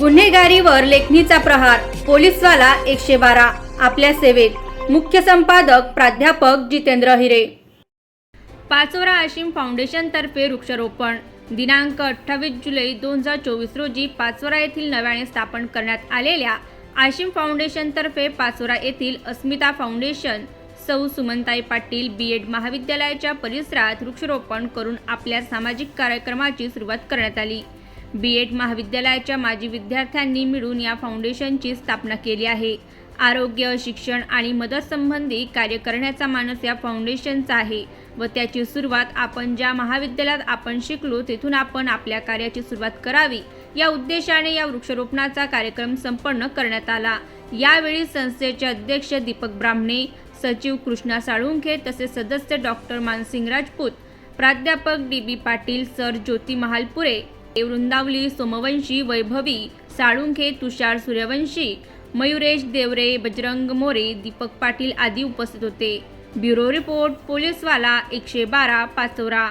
गुन्हेगारीवर लेखणीचा प्रहार पोलीसवाला एकशे बारा आपल्या सेवेत. मुख्य संपादक प्राध्यापक जितेंद्र हिरे. पाचोरा आशिम फाउंडेशनतर्फे वृक्षारोपण. दिनांक अठ्ठावीस जुलै दोन हजार चोवीस रोजी पाचोरा येथील नव्याने स्थापन करण्यात आलेल्या आशिम फाउंडेशनतर्फे पाचोरा येथील अस्मिता फाउंडेशन सौ सुमनताई पाटील बी एड महाविद्यालयाच्या परिसरात वृक्षारोपण करून आपल्या सामाजिक कार्यक्रमाची सुरुवात करण्यात आली. बी एड महाविद्यालयाच्या माजी विद्यार्थ्यांनी मिळून या फाउंडेशनची स्थापना केली आहे. आरोग्य शिक्षण आणि मदत संबंधी कार्य करण्याचा मानस या फाउंडेशनचा आहे व त्याची सुरुवात आपण ज्या महाविद्यालयात आपण शिकलो तेथून आपण आपल्या कार्याची सुरुवात करावी. या उद्देशाने या वृक्षारोपणाचा कार्यक्रम संपन्न करण्यात आला. यावेळी संस्थेचे अध्यक्ष दीपक ब्राह्मणे सचिव कृष्णा साळुंखे तसेच सदस्य डॉक्टर मानसिंग राजपूत प्राध्यापक D B Patil sir Jyoti Mahalpure Vrindavali Somvanshi Vaibhavi Salunkhe Tushar Suryavanshi Mayuresh Devre Bajrang More Deepak Patil आदी उपस्थित होते. ब्युरो रिपोर्ट पोलीसवाला एकशे बारा पाचोरा.